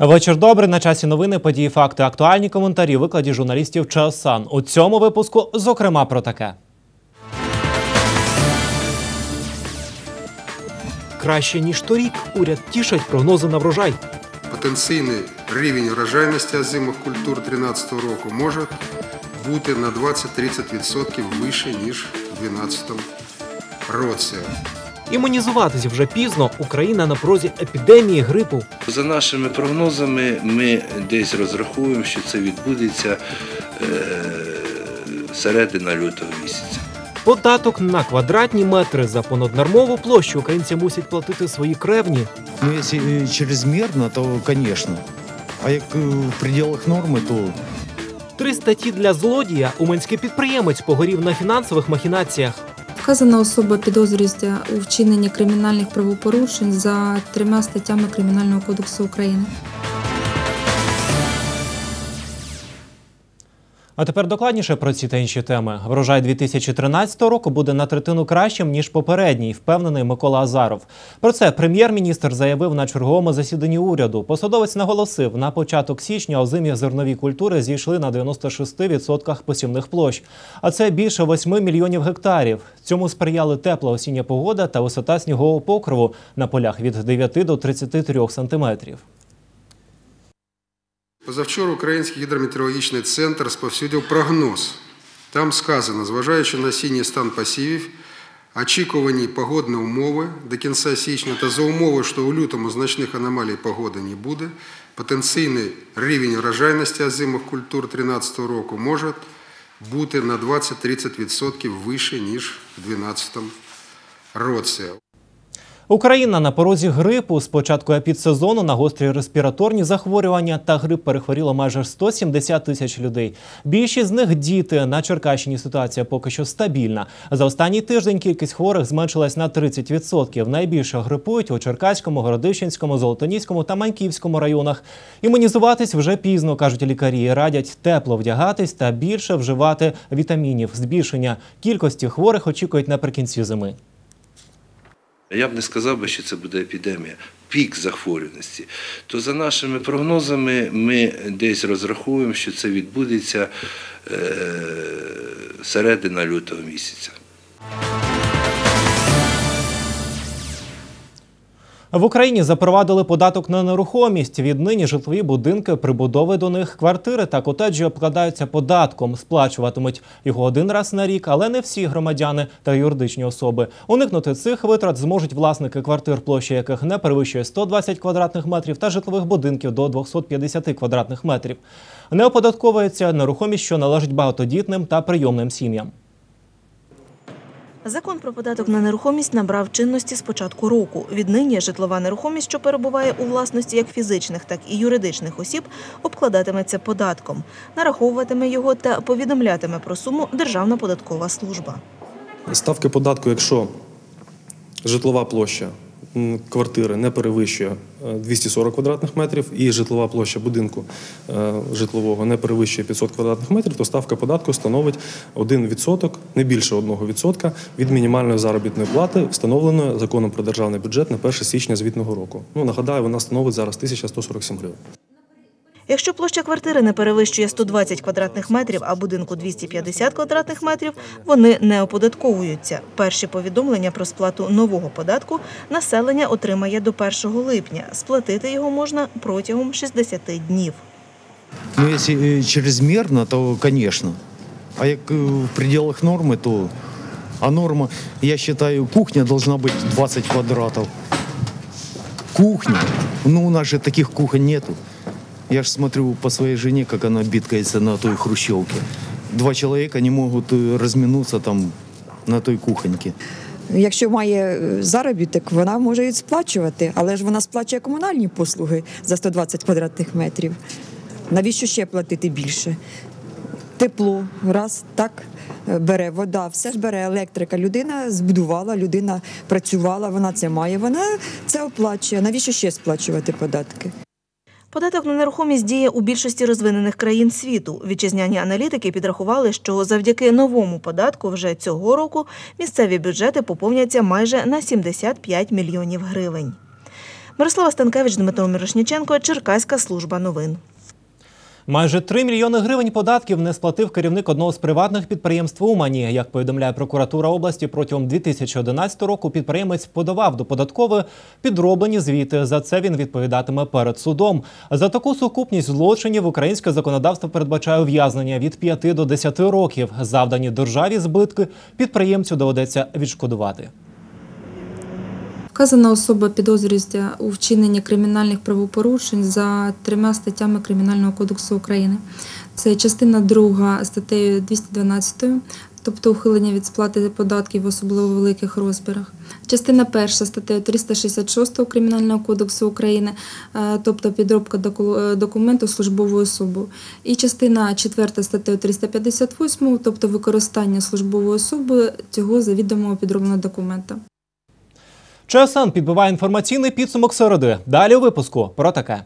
Вечір добрий. На часі новини, події, факти, актуальні коментарі, у викладі журналістів Часан. У цьому випуску, зокрема, про таке. Краще ніж торік. Уряд тішать прогнози на врожай. Потенційний рівень урожайності озимих культур 2013 року може бути на 20-30% вище, ніж у 2012 році. Імунізуватися вже пізно. Україна на прозі епідемії грипу. За нашими прогнозами, ми десь розраховуємо, що це відбудеться е, середина лютого місяця. Податок на квадратні метри за понаднормову площу українці мусять платити свої кревні. Ну, если э, чрезмерно, то, конечно. А як э, в пределах нормы, то Три статті для злодія. Уманський підприємець погорів на фінансових махінаціях. Вказана особа підозрюється у вчиненні кримінальних правопорушень за трьома статтями Кримінального кодексу України. А тепер докладніше про ці та інші теми. Врожай 2013 року буде на третину кращим ніж попередній, впевнений Микола Азаров. Про це прем'єр-міністр заявив на черговому засіданні уряду. Посадовець наголосив, на початок січня озимі зернові культури зійшли на 96% посівних площ, а це більше 8 мільйонів гектарів. Цьому сприяли тепла осіння погода та висота снігового покрову на полях від 9 до 33 сантиметрів. Позавчора Український гідрометеорологічний центр сповсюдив прогноз. Там сказано, зважаючи на осінній стан посівів, очікувані погодні умови до кінця січня та за умови, що у лютому значних аномалій погоди не буде, потенційний рівень урожайності озимих культур 2013 року може бути на 20-30% вище, ніж у 2012 році. Україна на порозі грипу з початку епідсезону на гострі респіраторні захворювання та грип перехворіло майже 170 тисяч людей. Більшість з них діти. На Черкащині ситуація поки що стабільна. За останній тиждень кількість хворих зменшилась на 30%. Найбільше грипують у Черкаському, Городищенському, Золотоніському та Маньківському районах. Імунізуватись вже пізно, кажуть лікарі. Радять тепло вдягатись та більше вживати вітамінів. Збільшення кількості хворих очікують наприкінці зими. Я б не сказав би, що це буде епідемія, пік захворюваності. То за нашими прогнозами, ми десь розраховуємо, що це відбудеться е, середина лютого місяця. В Україні запровадили податок на нерухомість. Віднині житлові будинки, прибудови до них, квартири та котеджі обкладаються податком. Сплачуватимуть його один раз на рік, але не всі громадяни та юридичні особи. Уникнути цих витрат зможуть власники квартир, площа яких не перевищує 120 квадратних метрів, та житлових будинків до 250 квадратних метрів. Не оподатковується нерухомість, що належить багатодітним та прийомним сім'ям. Закон про податок на нерухомість набрав чинності з початку року. Віднині житлова нерухомість, що перебуває у власності як фізичних, так і юридичних осіб, обкладатиметься податком, нараховуватиме його та повідомлятиме про суму Державна податкова служба. Ставки податку, якщо житлова площа квартири не перевищує е, 240 квадратних метрів і житлова площа будинку е, житлового не перевищує 500 квадратних метрів, то ставка податку становить 1%, не більше 1% від мінімальної заробітної плати, встановленої законом про державний бюджет на 1 січня звітного року. Ну, нагадаю, вона становить зараз 1147 гривень. Якщо площа квартири не перевищує 120 квадратних метрів, а будинку 250 квадратних метрів, вони не оподатковуються. Перші повідомлення про сплату нового податку населення отримає до 1 липня. Сплатити його можна протягом 60 днів. ну, если э, чрезмерно, то, конечно. А як э, в пределах нормы, то... А норма, я считаю, кухня должна быть 20 квадратов. Кухня. Ну, у нас же таких кухонь нету. Я же смотрю по своей жене, как она биткается на той хрущевке. Два человека не могут э, разминуться там на той кухоньке. Якщо має е, заробіток, вона може і сплачувати, але ж вона сплачує комунальні послуги за 120 квадратних метрів. Навіщо ще платити більше? Тепло, раз, так, е, бере вода, все ж бере електрика. Людина збудувала, людина працювала, вона це має, вона це оплачує. Навіщо ще сплачувати податки? Податок на нерухомість діє у більшості розвинених країн світу. Вітчизняні аналітики підрахували, що завдяки новому податку вже цього року місцеві бюджети поповняться майже на 75 мільйонів гривень. Мирослава Станкевич, Дмитро Мірошніченко, Черкаська служба новин. Майже 3 мільйони гривень податків не сплатив керівник одного з приватних підприємств Умані. Як повідомляє прокуратура області, протягом 2011 року підприємець подавав до податкової підроблені звіти. За це він відповідатиме перед судом. За таку сукупність злочинів українське законодавство передбачає ув'язнення від 5 до 10 років. Завдані державі збитки підприємцю доведеться відшкодувати. Вказана особа підозрюється у вчиненні кримінальних правопорушень за трьома статтями Кримінального кодексу України. Це частина 2 статтею 212, тобто ухилення від сплати податків в особливо великих розмірах. Частина 1 статтею 366 Кримінального кодексу України, е, тобто підробка е, документу службовою особою. І частина 4 статтею 358, тобто використання службовою особою цього завідомого підробленого документа. ЧСН підбиває інформаційний підсумок середи. Далі у випуску про таке.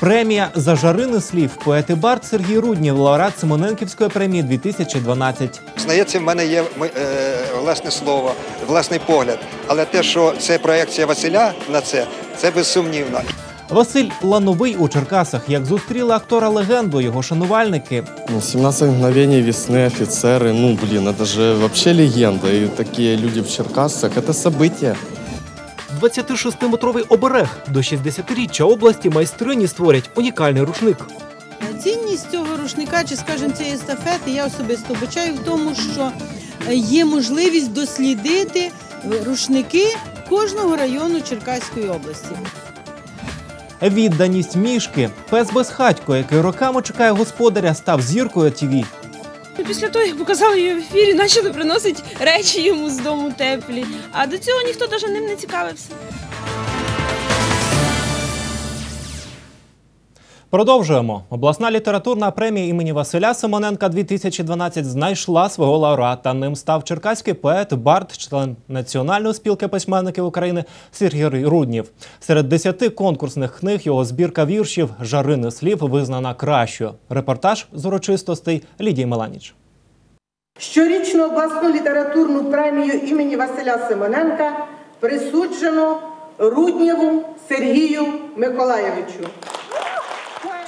Премія за жарини слів. Поет і бард Сергій Руднів, лауреат Симоненківської премії 2012. Здається, в мене є е, власне слово, власний погляд. Але те, що це проекція Василя на це, це безсумнівно. Василь Лановий у Черкасах. Як зустріли актора легенду, його шанувальники. Ну, 17 мгновений весны, офицеры, ну, блин, это же вообще легенда. И такие люди в Черкасах, это событие. 26-метровий оберег до 60-річчя області майстрині створять унікальний рушник. Цінність цього рушника, чи скажімо, цієї естафети, я особисто вбачаю в тому, що е, є можливість дослідити е, рушники кожного району Черкаської області. Відданість мішки. Пес безхатько, який роками чекає господаря, став зіркою ТІВІ. Після того, як показали її в ефірі, почали приносити речі йому з дому теплі. А до цього ніхто навіть ним не цікавився. Продовжуємо. Обласна літературна премія імені Василя Симоненка 2012 знайшла свого лауреата. Ним став черкаський поет, бард, член Національної спілки письменників України Сергій Руднів. Серед десяти конкурсних книг його збірка віршів Жарини слів визнана кращою. Репортаж з урочистостей Лідії Меланіч. Щорічну обласну літературну премію імені Василя Симоненка присуджено Руднєву Сергію Миколаєвичу.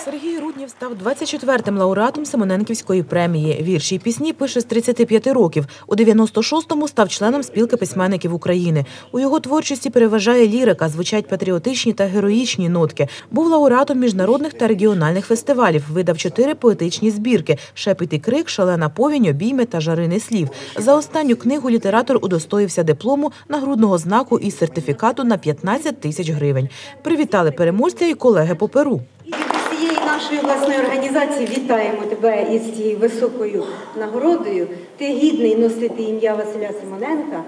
Сергій Руднів став 24-м лауреатом Симоненківської премії. Вірші й пісні пише з 35 років. У 96-му став членом спілки письменників України. У його творчості переважає лірика, звучать патріотичні та героїчні нотки. Був лауреатом міжнародних та регіональних фестивалів. Видав чотири поетичні збірки: Шепіт і крик, шалена повінь, обійми та жарини слів. За останню книгу літератор удостоївся диплому, нагрудного знаку і сертифікату на 15 тисяч гривень. Привітали переможця і колеги по перу. Нашої власної організації вітаємо тебе із цією високою нагородою. Ти гідний носити ім'я Василя Симоненка.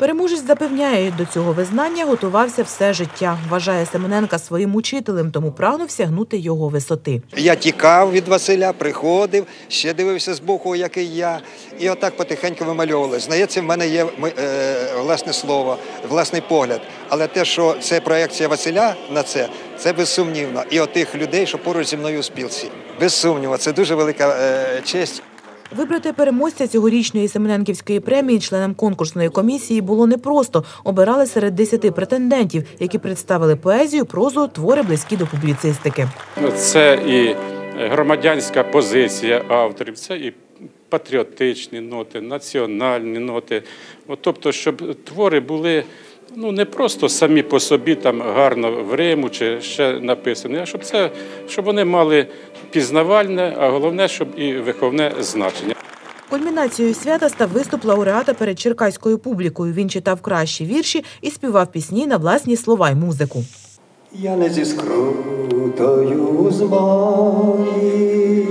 Переможець запевняє, до цього визнання готувався все життя. Вважає Семененка своїм учителем, тому прагнув сягнути його висоти. Я тікав від Василя, приходив, ще дивився збоку, який я, і отак потихеньку вимальовували. Здається, в мене є е, власне слово, власний погляд. Але те, що це проекція Василя на це, це безсумнівно. І отих людей, що поруч зі мною у спілці. Без сумніву, це дуже велика е, честь. Вибрати переможця цьогорічної Семененківської премії членам конкурсної комісії було непросто. Обирали серед десяти претендентів, які представили поезію, прозу, твори близькі до публіцистики. Це і громадянська позиція авторів, це і патріотичні ноти, національні ноти. От, тобто, щоб твори були ну, не просто самі по собі там гарно в Риму чи ще написані, а щоб, це, щоб вони мали пізнавальне, а головне, щоб і виховне значення. Кульмінацією свята став виступ лауреата перед черкаською публікою. Він читав кращі вірші і співав пісні на власні слова й музику. Я не зі скрутою змої,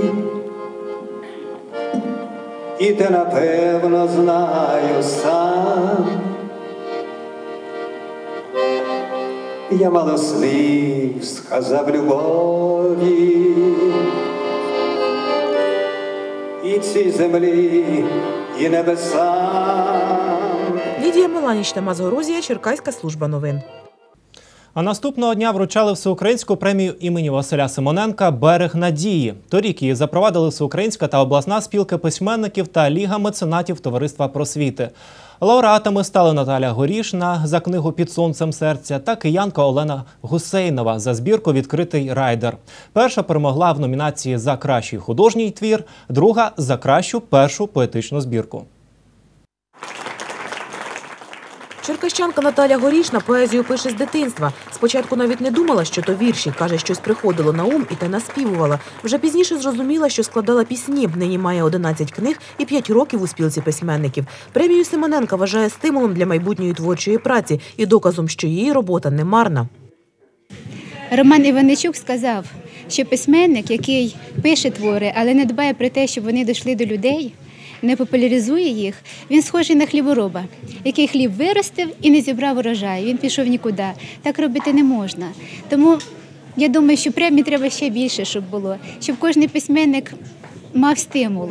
і те напевно знаю сам. Я мало слів сказав любові, і цій землі, і небесам. Лідія Меланіч, Тамас Горозія, Черкаська служба новин. А наступного дня вручали всеукраїнську премію імені Василя Симоненка Берег надії. Торік її запровадили всеукраїнська та обласна спілка письменників та Ліга меценатів Товариства просвіти. Лауреатами стали Наталя Горішна за книгу Під сонцем серця та киянка Олена Гусейнова за збірку Відкритий райдер. Перша перемогла в номінації за кращий художній твір, друга за кращу першу поетичну збірку. Черкащанка Наталя Горішна поезію пише з дитинства. Спочатку навіть не думала, що то вірші. Каже, щось приходило на ум і те наспівувала. Вже пізніше зрозуміла, що складала пісні. Нині має 11 книг і 5 років у спілці письменників. Премію Симоненка вважає стимулом для майбутньої творчої праці і доказом, що її робота не марна. Роман Іваничук сказав, що письменник, який пише твори, але не дбає про те, щоб вони дійшли до людей, не популяризує їх, він схожий на хлібороба, який хліб виростив і не зібрав урожай. Він пішов нікуди. Так робити не можна. Тому я думаю, що премії треба ще більше, щоб було, щоб кожен письменник мав стимул.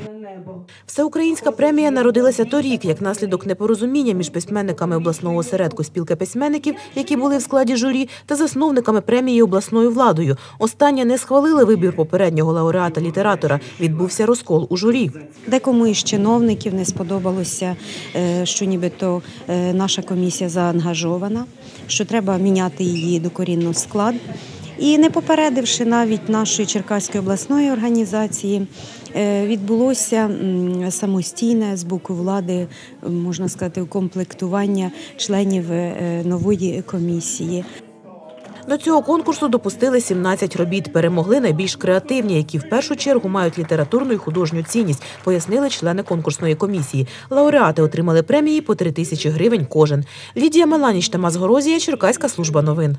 Всеукраїнська премія народилася торік, як наслідок непорозуміння між письменниками обласного осередку спілки письменників, які були в складі журі, та засновниками премії обласною владою. Остання не схвалили вибір попереднього лауреата літератора. Відбувся розкол у журі. Декому із чиновників не сподобалося, е, що нібито е, наша комісія заангажована, що треба міняти її докорінно склад. І не попередивши навіть нашої Черкаської обласної організації, е, відбулося самостійне з боку влади, можна сказати, укомплектування членів е, нової комісії. До цього конкурсу допустили 17 робіт. Перемогли найбільш креативні, які в першу чергу мають літературну і художню цінність, пояснили члени конкурсної комісії. Лауреати отримали премії по 3 тисячі гривень кожен. Лідія Меланіч, Тамас Горозія, Черкаська служба новин.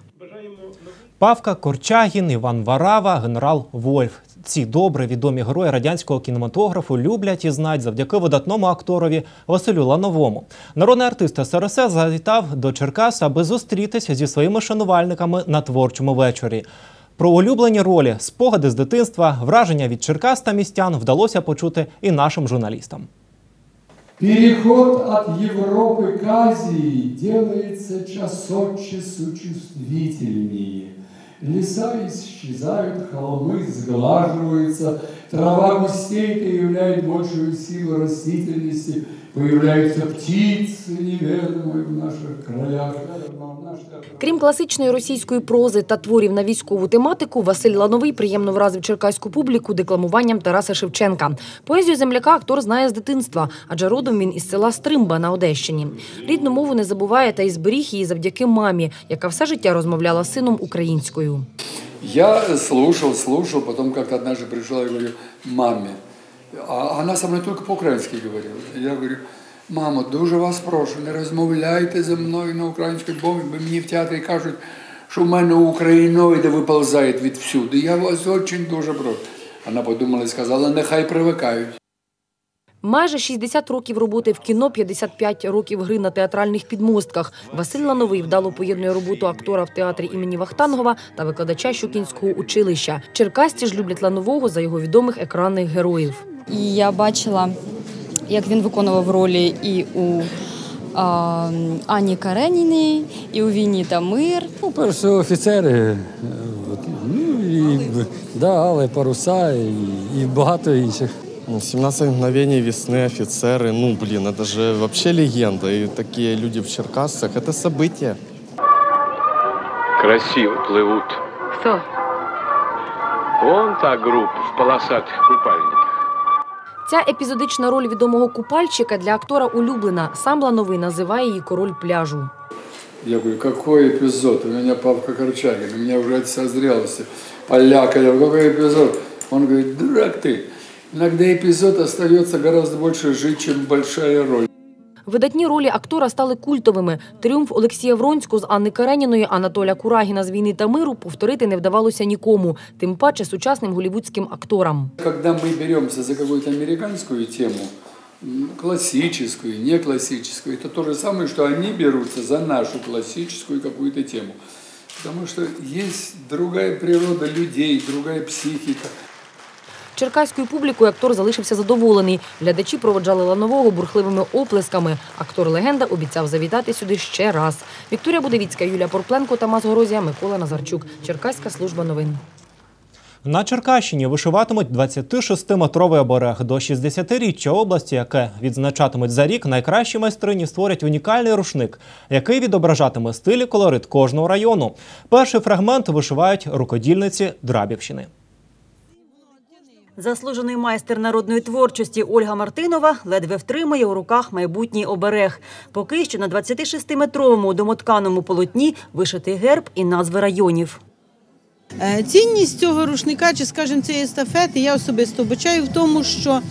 Павка Корчагін, Іван Варава, генерал Вольф. Ці добре відомі герої радянського кінематографу люблять і знають завдяки видатному акторові Василю Лановому. Народний артист СРСР завітав до Черкас, аби зустрітися зі своїми шанувальниками на творчому вечорі. Про улюблені ролі, спогади з дитинства, враження від Черкас та містян вдалося почути і нашим журналістам. Переход от Европы к Азии делается час от. Леса исчезают, холмы сглаживаются, трава густеет и являет большую силу растительности, появляются птицы, неведомые в наших краях. Крім класичної російської прози та творів на військову тематику, Василь Лановий приємно вразив черкаську публіку декламуванням Тараса Шевченка. Поезію земляка актор знає з дитинства, адже родом він із села Стримба на Одещині. Рідну мову не забуває та й зберіг її завдяки мамі, яка все життя розмовляла з сином українською. Я слушал, слушал, потом как-то однажды пришел и говорю, маме, а она со мной только по-украински говорила. Я говорю, мамо, дуже вас прошу, не розмовляйте зі мною на українській бо мені в театрі кажуть, що в мене україноїди виповзають відвсюди. Я вас дуже дуже прошу. Вона подумала і сказала, нехай привикають. Майже 60 років роботи в кіно, 55 років гри на театральних підмостках. Василь Лановий вдало поєднує роботу актора в театрі імені Вахтангова та викладача Щукінського училища. Черкасці ж люблять Ланового за його відомих екранних героїв І я бачила, як він виконував ролі і у а, Ані Кареніній, і у Війні та мир. Ну, перше офіцери, е, от, ну і да, але паруса і, і багато інших. 17 мгновений весны, офицеры, ну, блин, это же вообще легенда. И такие люди в Черкасах, это событие. Красиво плывут. Хто? Вон та группа в полосатых купальниках. Ця епізодична роль відомого купальщика для актора улюблена. Сам Лановий називає її король пляжу. Я говорю, какой эпизод? У меня Павка Корчагин, у меня уже от созрелости. Поляка, я говорю, какой эпизод? Он говорит, дурак ты. Иногда эпизод остается гораздо больше жить, чем большая роль. Видатні ролі актора стали культовими. Тріумф Олексія Вронського з Анни Кареніної, Анатоля Курагіна з війни та миру повторити не вдавалося нікому, тим паче сучасним голівудським акторам. Когда мы беремся за какую-то американскую тему, м, классическую, не классическую, это то же самое, что они берутся за нашу классическую какую-то тему. Потому что есть другая природа людей, другая психика. Черкаською публікою актор залишився задоволений. Глядачі проводжали ланового бурхливими оплесками. Актор-легенда обіцяв завітати сюди ще раз. Вікторія Будовіцька, Юлія Порпленко, Тамас Горозія, Микола Назарчук. Черкаська служба новин. На Черкащині вишиватимуть 26-метровий оберег до 60-річчя області, яке відзначатимуть за рік. Найкращі майстрині створять унікальний рушник, який відображатиме стиль і колорит кожного району. Перший фрагмент вишивають рукодільниці Драбівщини. Заслужений майстер народної творчості Ольга Мартинова ледве втримує у руках майбутній оберег. Поки що на 26-метровому домотканому полотні вишитий герб і назви районів. Е, Цінність цього рушника, чи скажімо, цієї естафети, я особисто вбачаю в тому, що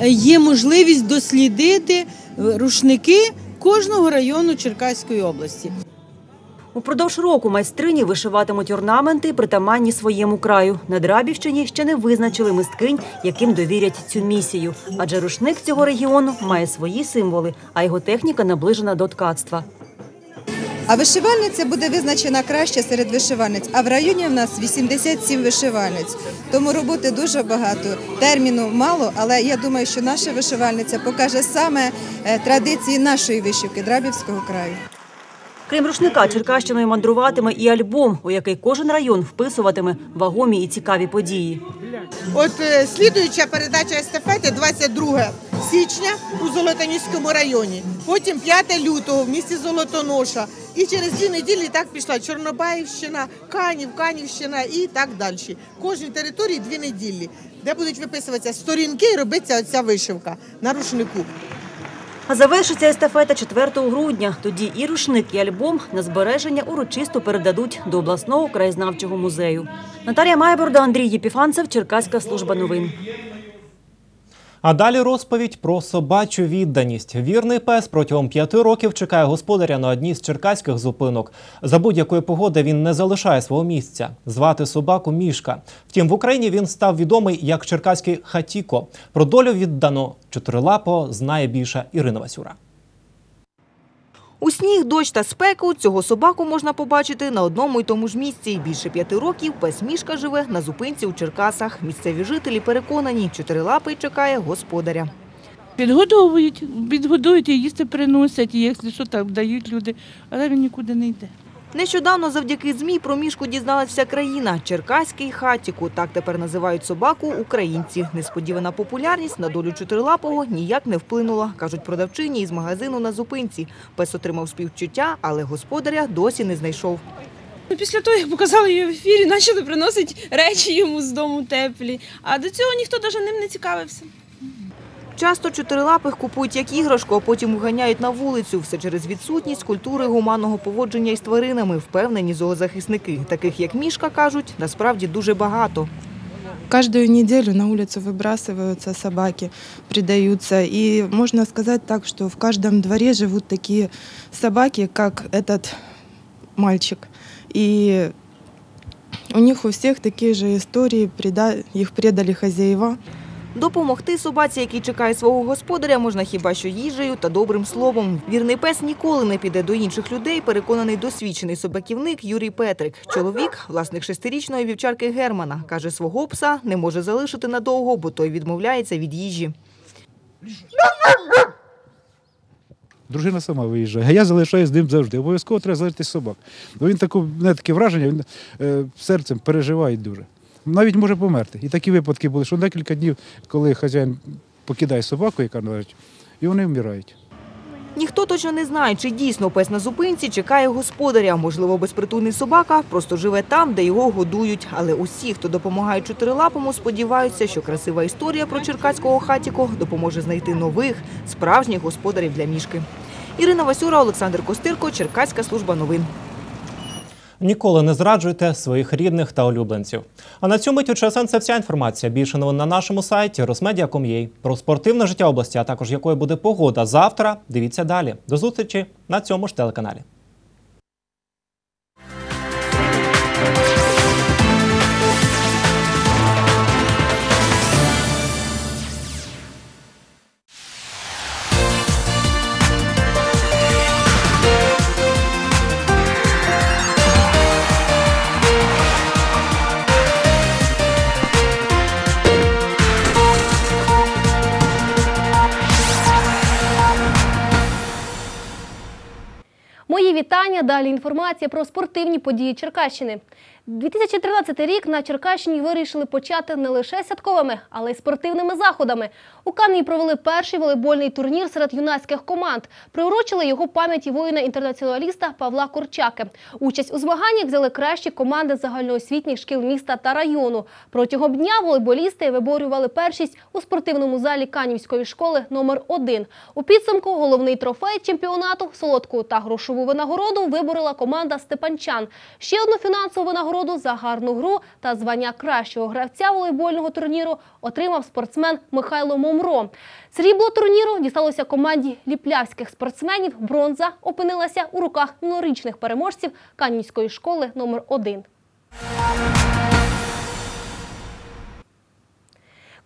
е, є можливість дослідити рушники кожного району Черкаської області. Упродовж року майстрині вишиватимуть орнаменти, притаманні своєму краю. На Драбівщині ще не визначили мисткинь, яким довірять цю місію. Адже рушник цього регіону має свої символи, а його техніка наближена до ткацтва. А вишивальниця буде визначена краще серед вишивальниць. А в районі в нас 87 вишивальниць. Тому роботи дуже багато. Терміну мало, але я думаю, що наша вишивальниця покаже саме е, традиції нашої вишивки Драбівського краю. Крім рушника, Черкащиною мандруватиме і альбом, у який кожен район вписуватиме вагомі і цікаві події. От е, слідуюча передача естафети 22 січня у Золотоніському районі. Потім 5 лютого в місті Золотоноша. І через дві неділі так пішла Чорнобаївщина, Канів, Канівщина і так далі. Кожній території дві неділі, де будуть виписуватися сторінки і робиться оця вишивка на рушнику. А завершиться естафета 4 грудня. Тоді і рушник, і альбом на збереження урочисто передадуть до обласного краєзнавчого музею. Наталія Майборда, Андрій Єпіфанцев, Черкаська служба новин. А далі розповідь про собачу відданість. Вірний пес протягом п'яти років чекає господаря на одній з черкаських зупинок. За будь-якої погоди він не залишає свого місця. Звати собаку Мішка. Втім, в Україні він став відомий як черкаський хатіко. Про долю віддано чотирилапо знає більше Ірина Васюра. У сніг, дощ та спеку цього собаку можна побачити на одному й тому ж місці. Більше п'яти років пес Мішка живе на зупинці у Черкасах. Місцеві жителі переконані, чотирилапий чекає господаря. Підгодовують, підгодують і їсти приносять, і якщо що, так дають люди, але він нікуди не йде. Нещодавно завдяки ЗМІ про мішку дізналась вся країна. Черкаський хатіку. Так тепер називають собаку українці. Несподівана популярність на долю чотирилапого ніяк не вплинула, кажуть продавчині із магазину на зупинці. Пес отримав співчуття, але господаря досі не знайшов. Після того, як показали її в ефірі, почали приносити речі йому з дому теплі. А до цього ніхто навіть ним не цікавився. Часто чотирилапих купують як іграшку, а потім уганяють на вулицю. Все через відсутність культури гуманного поводження із тваринами, впевнені зоозахисники. Таких як мішка кажуть, насправді дуже багато. Каждую неделю на улицу выбрасываются собаки, предаются. И можно сказать так, что в каждом дворе живут такие собаки, как этот мальчик. И у них у всех такие же истории, преда- их предали хозяева. Допомогти собаці, який чекає свого господаря, можна хіба що їжею та добрим словом. Вірний пес ніколи не піде до інших людей, переконаний досвідчений собаківник Юрій Петрик. Чоловік, власник шестирічної вівчарки Германа, каже, свого пса не може залишити надовго, бо той відмовляється від їжі. Дружина сама виїжджає, а я залишаюсь з ним завжди. Обов'язково треба залишити собак. Бо він таке враження, він е, серцем переживає дуже. Навіть може померти. І такі випадки були, що декілька днів, коли хазяїн покидає собаку, яка належить, і вони вмирають. Ніхто точно не знає, чи дійсно пес на зупинці чекає господаря. Можливо, безпритульний собака просто живе там, де його годують. Але усі, хто допомагає чотирилапому, сподіваються, що красива історія про черкаського хатіко допоможе знайти нових справжніх господарів для мішки. Ірина Васюра, Олександр Костирко, Черкаська служба новин. Ніколи не зраджуйте своїх рідних та улюбленців. А на цьому мить ЧСН – це вся інформація. Більше новин на нашому сайті rosmedia.com.ua. Про спортивне життя області, а також якою буде погода завтра. Дивіться далі. До зустрічі на цьому ж телеканалі. Вітання. Далі інформація про спортивні події Черкащини. 2013 рік на Черкащині вирішили почати не лише святковими, але й спортивними заходами. У Канні провели перший волейбольний турнір серед юнацьких команд. Приурочили його пам'яті воїна-інтернаціоналіста Павла Корчаки. Участь у змаганнях взяли кращі команди загальноосвітніх шкіл міста та району. Протягом дня волейболісти виборювали першість у спортивному залі Канівської школи номер 1 У підсумку головний трофей чемпіонату солодку та грошову винагороду виборила команда Степанчан. Ще одну фінансову винагороду за гарну гру та звання кращого гравця волейбольного турніру отримав спортсмен Михайло Момро. Срібло турніру дісталося команді ліплявських спортсменів. Бронза опинилася у руках минулорічних переможців Канівської школи номер 1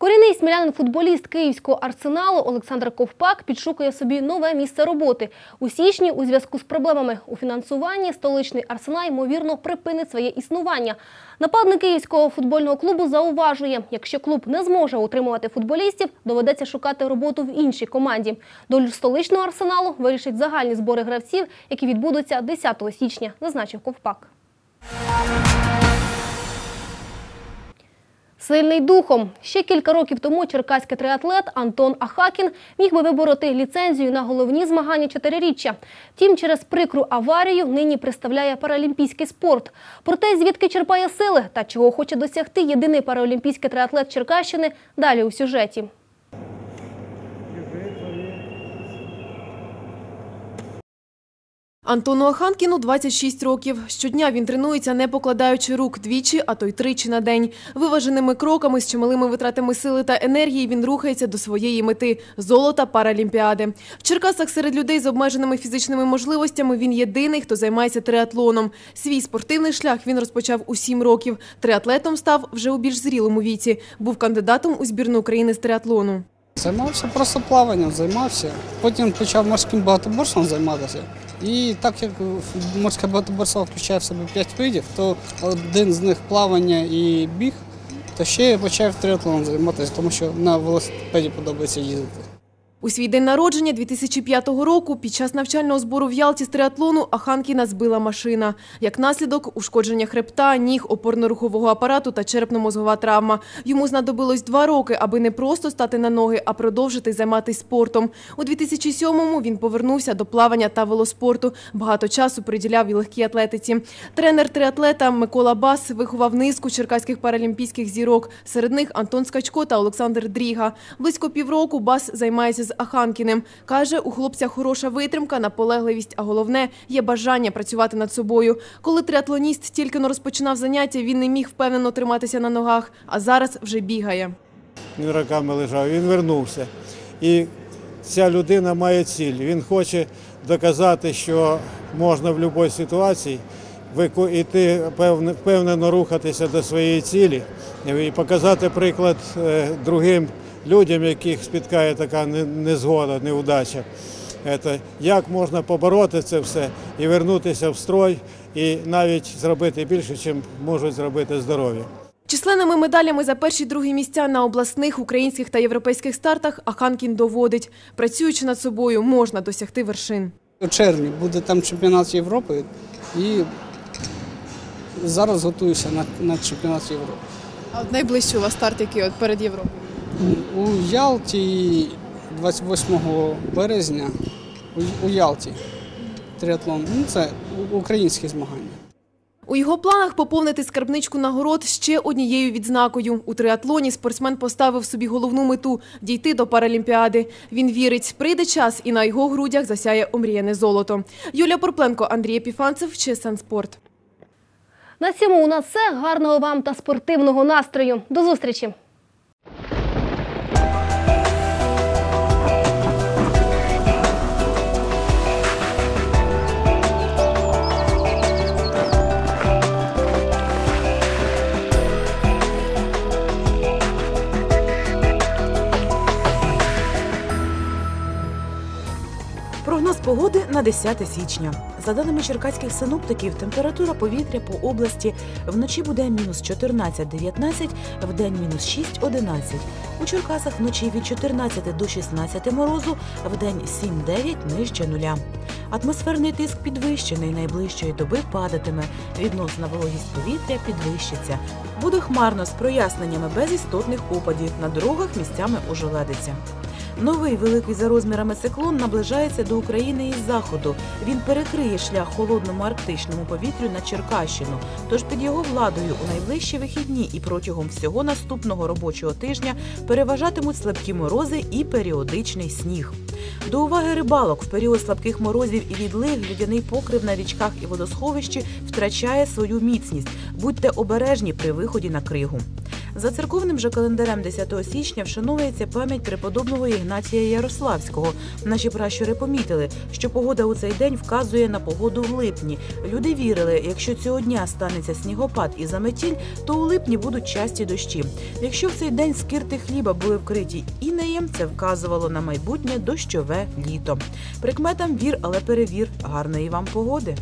Корінний смілянин-футболіст київського арсеналу Олександр Ковпак підшукує собі нове місце роботи. У січні у зв'язку з проблемами у фінансуванні столичний арсенал, ймовірно, припинить своє існування. Нападник київського футбольного клубу зауважує, якщо клуб не зможе утримувати футболістів, доведеться шукати роботу в іншій команді. Долю столичного арсеналу вирішить загальні збори гравців, які відбудуться 10 січня, зазначив Ковпак. Сильний духом. Ще кілька років тому черкаський триатлет Антон Ахакін міг би вибороти ліцензію на головні змагання чотириріччя. Втім, через прикру аварію нині представляє паралімпійський спорт. Проте звідки черпає сили та чого хоче досягти єдиний паралімпійський триатлет Черкащини – далі у сюжеті. Антону Аханкіну 26 років. Щодня він тренується, не покладаючи рук двічі, а то й тричі на день. Виваженими кроками з чималими витратами сили та енергії він рухається до своєї мети – золота Паралімпіади. В Черкасах серед людей з обмеженими фізичними можливостями він єдиний, хто займається триатлоном. Свій спортивний шлях він розпочав у 7 років. Триатлетом став вже у більш зрілому віці. Був кандидатом у збірну України з триатлону. Займався просто плаванням, займався. Потім почав морським багатоборством займатися. І так як морське багатоборство включає в себе п'ять видів, то один з них плавання і біг, то ще я почав триатлоном займатися, тому що на велосипеді подобається їздити. У свій день народження 2005 року під час навчального збору в Ялті з триатлону Аханкіна збила машина. Як наслідок – ушкодження хребта, ніг, опорно-рухового апарату та черепно-мозгова травма. Йому знадобилось два роки, аби не просто стати на ноги, а продовжити займатися спортом. У 2007-му він повернувся до плавання та велоспорту. Багато часу приділяв і легкій атлетиці. Тренер триатлета Микола Бас виховав низку черкаських паралімпійських зірок. Серед них Антон Скачко та Олександр Дріга. Близько півроку Бас займається з Аханкіним. Каже, у хлопця хороша витримка, наполегливість, а головне – є бажання працювати над собою. Коли триатлоніст тільки но розпочинав заняття, він не міг впевнено триматися на ногах, а зараз вже бігає. Він роками лежав, він вернувся. І ця людина має ціль. Він хоче доказати, що можна в будь-якій ситуації певне- впевнено рухатися до своєї цілі і показати приклад е, другим людям, яких спіткає така незгода, неудача. Це, як можна побороти це все і вернутися в строй, і навіть зробити більше, ніж можуть зробити здорові. Численними медалями за перші другі місця на обласних, українських та європейських стартах Аханкін доводить. Працюючи над собою, можна досягти вершин. У червні буде там чемпіонат Європи і зараз готуюся на, на чемпіонат Європи. А от найближчий у вас старт, який от перед Європою? У Ялті 28 березня у, Ялті триатлон. Ну, це українські змагання. У його планах поповнити скарбничку нагород ще однією відзнакою. У триатлоні спортсмен поставив собі головну мету – дійти до Паралімпіади. Він вірить, прийде час і на його грудях засяє омріяне золото. Юлія Порпленко, Андрій Епіфанцев, ЧСН Спорт. На цьому у нас все. Гарного вам та спортивного настрою. До зустрічі! Погоди на 10 січня. За даними черкаських синоптиків, температура повітря по області вночі буде мінус 14-19, вдень мінус 6-11. У Черкасах вночі від 14 до 16 морозу, вдень 7-9 нижче нуля. Атмосферний тиск підвищений, найближчої доби падатиме. Відносна вологість повітря підвищиться. Буде хмарно з проясненнями без істотних опадів. На дорогах місцями ожеледиться. Новий великий за розмірами циклон наближається до України із заходу. Він перекриє шлях холодному арктичному повітрю на Черкащину. Тож під його владою у найближчі вихідні і протягом всього наступного робочого тижня переважатимуть слабкі морози і періодичний сніг. До уваги рибалок в період слабких морозів і відлиг льодяний покрив на річках і водосховищі втрачає свою міцність. Будьте обережні при виході на кригу. За церковним же календарем 10 січня вшановується пам'ять преподобного Ігнатія Ярославського. Наші пращури помітили, що погода у цей день вказує на погоду в липні. Люди вірили, якщо цього дня станеться снігопад і заметіль, то у липні будуть часті дощі. Якщо в цей день скирти хліба були вкриті інеєм, це вказувало на майбутнє дощове літо. Прикметам вір, але перевір. Гарної вам погоди.